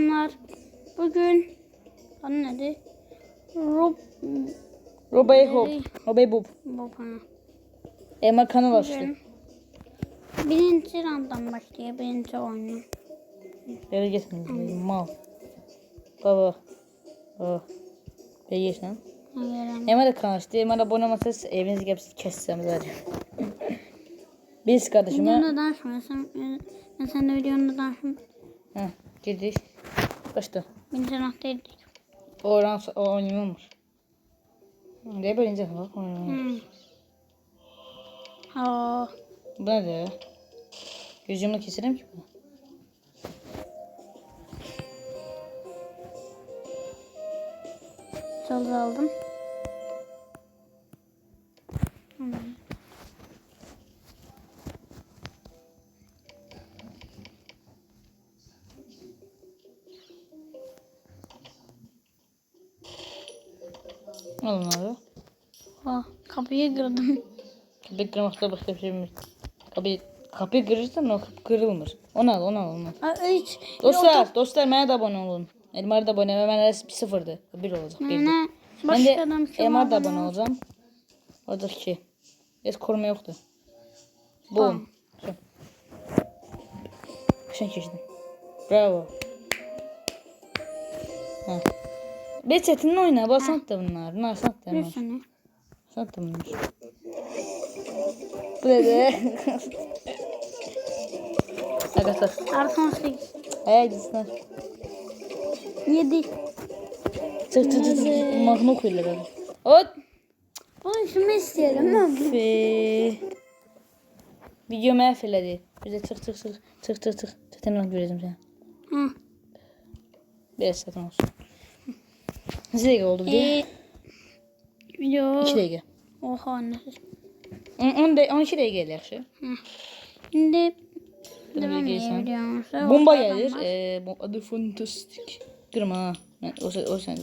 selamlar. Bugün adı? Rob Robey Hop. Robey Bob. Baba. Emma kanal açtı. Bugün birinci randan başlıyor birinci oyunu. Yere gitmeyin. Mal. Baba. Baba. Be geç lan. Emma da kanal açtı. Emma da abone olmasanız evinizi gelip kessem zaten. Biz kardeşime. Videonda danışmıyorsun. Ben sen de videonda danışım. Heh, girdik. Başla. Birinci randdaydık. Oran o oynayamamış. Ne böyle ince bak. Hmm. Aa, Bu ne de? Gözümle keserim ki bunu. çalı aldım. Alın abi. Aa, kapıyı kırdım. Kapıyı kırmakta başka bir şey mi? Kapıyı, kapıyı kırırsan o kapı kırılmır. Onu al, onu al, onu al. Aa, hiç. Dostlar, dostlar bana da abone olun. Elmar da abone ve ben de bir sıfırdı. Bir olacak. Bir. Ben de Elmar da abone abone ol- olacağım. Orada iki. Es koruma yoktu. Boom. Şu. Sen keçdin. Bravo. Beçetin oyna. Basant da bunlar. Bunlar sant da bunlar. saniye. Sant da bunlar. Bu ne de? Arkadaşlar. Arkan 8. Hayal gitsinler. 7. Çık çık çık. Magno koyuyorlar abi. Ot. Bunu şunu isteyelim mi? Fe. Video mahveledi. Bize çık çık çık. Çık çık çık. Zaten onu göreceğim seni. Hı. Biraz zaten olsun. Nasıl dakika oldu video? Ee, video. 2 dakika. Oha ne? 10 de 12 dakika gelir şu. Şimdi devam ediyoruz. Bomba gelir. Ee, bu adı fantastik. Kırma ha. O, sen- o sen.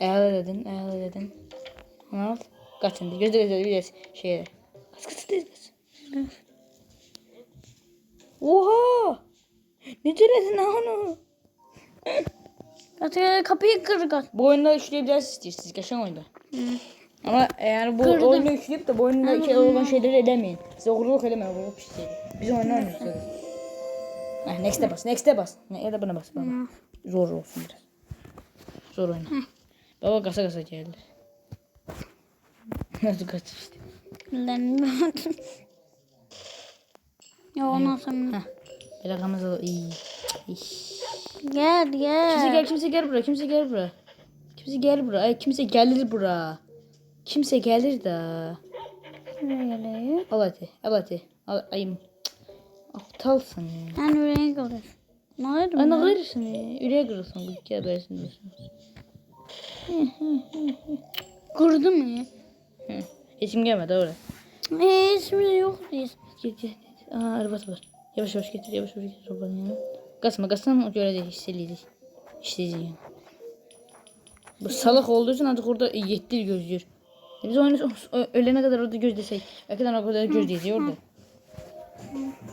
Eğer dedin, eğer dedin. Ne oldu? Kaç şimdi? Gözde gözde bir de şeye. Kaç kaç kaç kaç. Oha! Ne lan onu? Atıyor kapıyı kır kaç. Bu oyunda üçleyebilirsiniz istiyorsunuz. Geçen oyunda. Ama eğer bu Kırdım. oyunu üçleyip de bu oyunda iki olan şeyleri elemeyin. Size oğurluk elemeyin. Oğurluk bir şey. Biz oynamıyoruz. zaten. Heh, next'e bas. Next'e bas. Ne, ya da buna bas. Baba. Zor olsun biraz. Zor oyna. Baba kasa kasa geldi. Nasıl kaçıştı? Ben Ya ondan sonra. Plakamız da iyi. İş. Gel Kimse gel. gel, kimse gel buraya, kimse gel buraya. Kimse gel buraya, ay kimse gelir buraya. Kimse gelir de. Şuraya geliyor. Al hadi, al hadi. Al, ayım. Aptalsın ya. Ben oraya kalır. Ne oldu? Ana kırırsın ya. Yüreğe kırılsın bu gebersin diyorsun. Kırdı mı? Hı. Hiç kim gelmedi oraya. Eee şimdi yok git. git. Aa arabası var. Yavaş yavaş getir yavaş yavaş getir sobanın yanına. Kasma kasma o göre de hissedilir. Hissedilir. Bu salak olduğu için artık orada yetti gözlüyor. Biz oyunu ölene kadar orada gözlesek. Belki de o kadar gözleyeceğiz orada.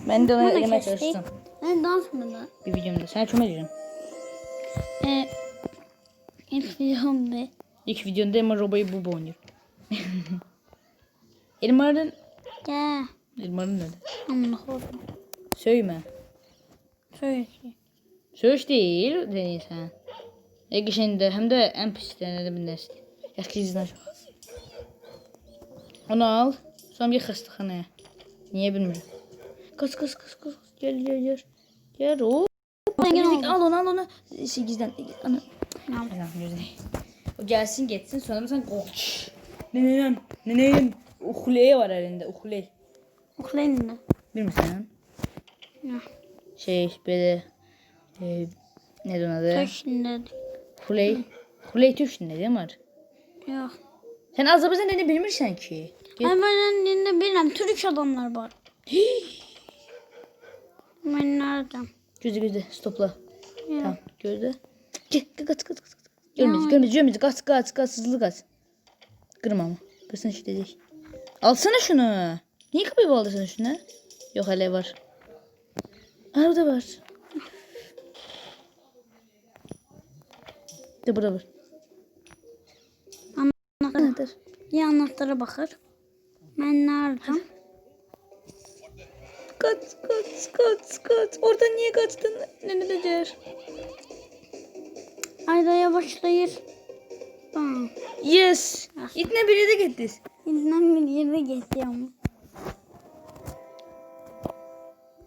Ben de Bunu elemeye çalışsam. Ben dans mı da? Bir videomda. Sana çok edeceğim. Eee. İlk videomda. İlk videomda Elmar Robo'yu bu oynuyor. Elmar'ın... Gel. Elmar'ın nerede? Koydum. Söyleme. Söyle. Söz değil deneysen. E şimdi hem de en pislerine bir nesli. Yakizden çok. Onu al. Sonra bir hastahaneye. Niye bilmiyorum. Kız kız kız kız. Gel gel gel. Gel o. Al onu al onu. Sekizden. Ana. Ne Allah'ım gözüne. O gelsin geçsin sonra sen koç. Nenem. Nenem. Ukulele var elinde. Ukulele. Oklayın da. Bir misin? Şey böyle. E, ne diyorsun adı? Taş şimdi. Kuley. Kuley Türkçünde değil mi? Yok. Sen Azerbaycan dilini bilmirsən ki. Ay ben dinle bilmem. Türk adamlar var. ben nereden? Gözü gözü stopla. Ya. Tamam gözü. Kaç kaç kaç kaç. Görmez görmez görmez kaç kaç kaç hızlı kaç. Kırma ama. Kırsın işte değil. Alsana şunu. Niye kapıyı bağladın şunu? Yok hele var. Aa burada var. De burada var. Anahtar. Anahtar. Ya anahtara bakır. Ben nereden? Kaç kaç kaç kaç. Oradan niye kaçtın? Ne ne diyeceğiz? Ayda yavaşlayır. Tamam. Yes. İtne biri de gitti. İlden bir yere geçiyorum.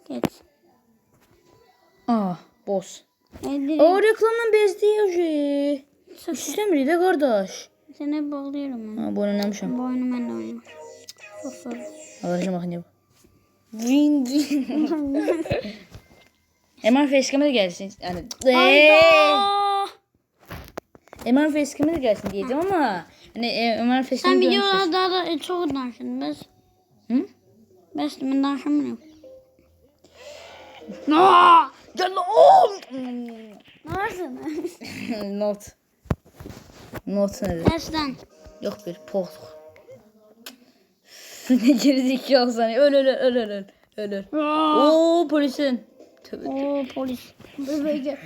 Geç. Ah boss. Ellerim. Aa reklamdan bezdiyor. İstemri de kardeş. Seni bağlıyorum ben. Ha bu oynamışım. Bu oyunu ben de oynuyorum. Bosslar. Arkadaşlar bakın ya. Vin. Hemen facecam'a da gelsin. Yani. Ömer Feskim'e de gelsin diyeceğim ama hani e, Ömer Feskim'i Sen videolarda daha da e, çok danışın. Biz... Hı? Biz de ben danışamıyorum. No! Oğlum. Varsın. Not. Not ne? Tersten. Yok bir poh. ne gerizekalı sana. Öl öl öl öl öl. Öl öl. Oo polisin. Tövbe. Oo polis. Bebeğe.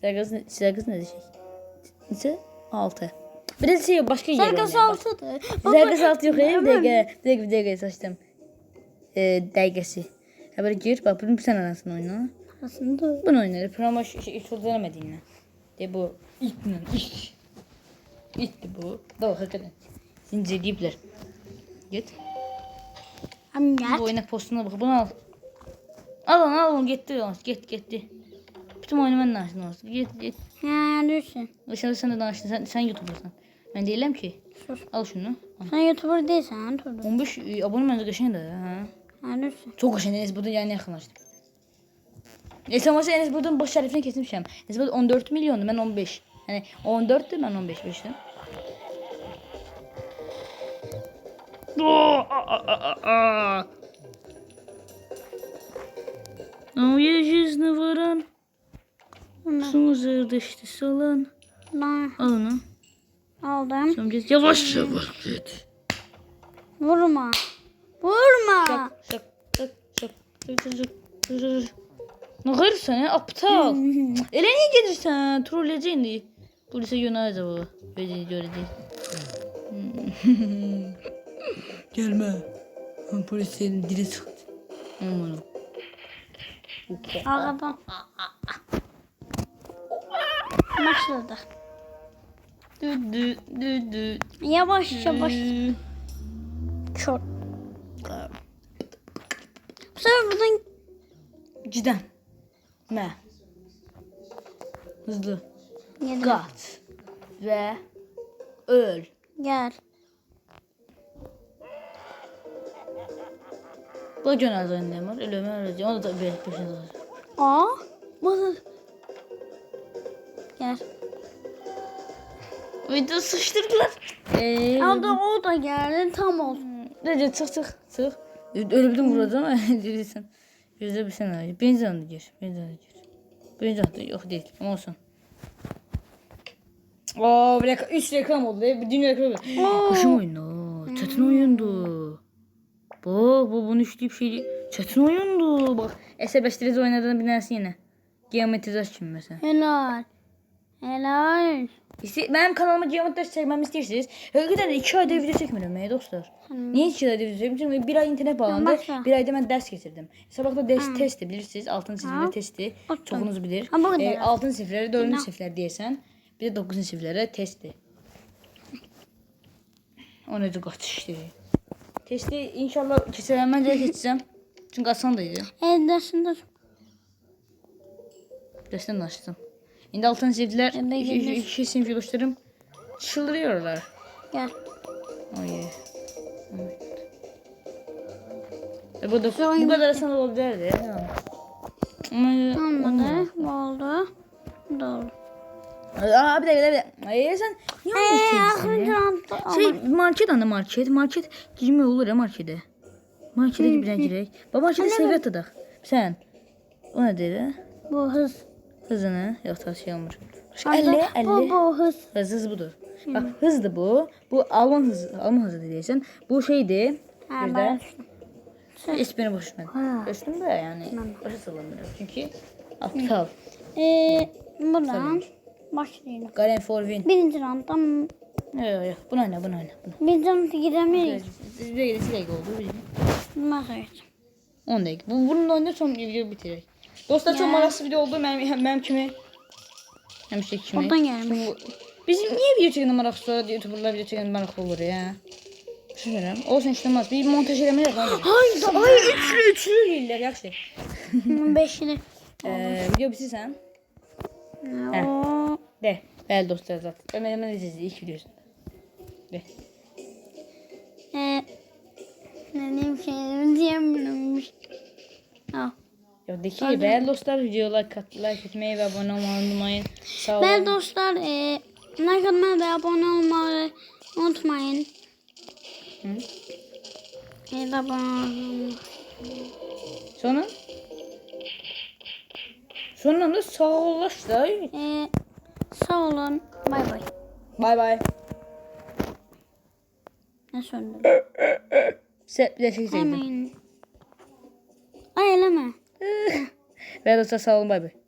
Sergaz ne, Sergaz ne diyecek? Neyse altı. Bir de şey başka yer oynayalım. altıdır. Sergaz altı yok ya. Bir dakika. Bir dakika bir dakika saçtım. Ee, dergisi. Ha böyle gir bak bunu sen arasında oyna. Aslında Bunu oynarız. Ama şu şey, denemediğinle. De bu ilk? İlk. İlkti bu. Da bak hakikaten. Zincirleyipler. Git. Hem gel. Bu oyuna postuna bak. Bunu al. Al onu al onu gitti. o. Git gitti. Bütün ben danıştım olsun. Git git. Ha düşün. Işıl sen de danıştın. Sen, sen YouTuber'sın. Ben değilim ki. Sus. Al şunu. Al. Sen YouTuber değilsen Turdu. 15 e, abone bence kaşın da. Ha. Ha düşün. Çok kaşın. Enes buradan yani yakınlaştım. Neyse maçta Enes Batur'un baş şerefini kesmişim. Enes Batur 14 milyondu ben 15. Yani 14'tü ben 15 5'tim. Oh, ah, ah, ah. Но я жизнь ворон. Sumuzur dıştısı olan. Ben. Al onu. Aldım. Sonra git yavaş yavaş git. Vurma. Vurma. Şak şak şak şak şak şak şak şak. Ne kırırsan ya aptal. Ele niye gelirsen? Trolleyeceksin diye. Polise yöneldi bu Öyle değil öyle değil. Gelme. Polis senin dili sıktı. Aman Arkadan. Başladı. Dü dü dü dü. Yavaş yavaş. Çok. Bu sefer buradan Cidden. Me. Hızlı. gel. Kat. Ve öl. Gel. Bu cenaze önlem var. Ölümü öleceğim. O da bir peşinde var. Aa. Bana. Gel. Video sıçtırdılar. Eee. Al da o da geldi tam oldu. Nece çık çık çık. Bir burada ama değilsin. Yüzde bir sen abi. Benzin adı gir. Benzin adı gir. Benzin adı yok değil. Ama olsun. Oo bir reklam, üç reklam oldu. Bir dünya reklam oldu. Kuşum oyunu. Çetin oyundu. Bu, bu bunu işleyip şey. Çetin oyundu. Bak. SB3 oynadığını bilersin yine. Geometri açayım mesela. Helal. Helal. İşte benim kanalıma geometri çekmemi istiyorsanız. Hakikaten iki ayda video çekmiyorum ya dostlar. Hmm. Niye iki ayda video çekmiyorum? Çünkü bir ay internet bağlandı. Bir ayda ben ders getirdim. Sabah da ders hmm. testi bilirsiniz. Altın sifirli testi. Otun. Çoxunuz bilir. Ha, e, altın sifirleri, dördüncü sifirler deyəsən. Bir də dokuzuncu sifirlərə testi. O necə qaçışdı. Testi inşallah keçirəm. Mən də keçəcəm. Çünki asan da idi. E, dərsində. Dərsdən. Şimdi altın de iki, sınıf yoldaşlarım çıldırıyorlar. gel. Oh yeah. Evet. E bu da bu kadar sana olabilirdi. Ama Olmadı. Bu oldu. Bu da oldu. Aa bir dakika bir dakika. Ay sen niye akıncı ya? Şey market anne market. Market girme olur ya markete. Markete giren girek. Baba markete sevgi atadak. Sen. O ne dedi? Bu hız. Hızını. Yok şey olmuş. Arda, 50 Bu 50. bu hız. Hız hız budur. Bak hızdı bu. Bu Alman hızı. Alman hızı diyeceksin. Bu şeydi. Ha, Bir de Hiç beni boş etmedi. Ha. Ölçtüm de yani. Başa sallamıyorum. Çünkü aptal. Ee, buradan başlayalım. Garen for win. Birinci rounddan Yok yok. Bunu oyna bunu oyna. Bunu. birinci round'a gidemeyiz. Bir gidesi dakika oldu. Nasıl geçeceğim? 10 dakika. Bu, bununla oyna son video bitirecek. Dostlar çok maraqlı video oldu. Mənim, mənim kimi həmişə kimi. Oradan gəlmiş. Bizim niyə video çəkəndə maraqlı sonra YouTuberlar video çəkəndə maraqlı olur ya? Düşünürəm. Olsun işləməz. Bir montaj eləmək lazım. Hayda. Ay, üçlü, üçlü eləyirlər, yaxşı. Beşli. Ee, video bitirsən, O de. Bəli dostlar zat. Ömər Ömər izləyir ilk videosunda. De. e, ne diyeyim ki diyemiyorum. Ya de ki, bəli dostlar videoya like, at, like etməyi və abunə olmağı unutmayın. Sağ olun. Ben dostlar e, like atmayı ve abone olmayı unutmayın. Hı? Evet abone olun. Sonra? Sonra da sağ olaş da. E, sağ olun. Bay bay. Bay bay. Ne söndüm? Sə, bir də şey çəkdim. Hemen. Ay eleme. Və dostlar sağ olun, bay bay.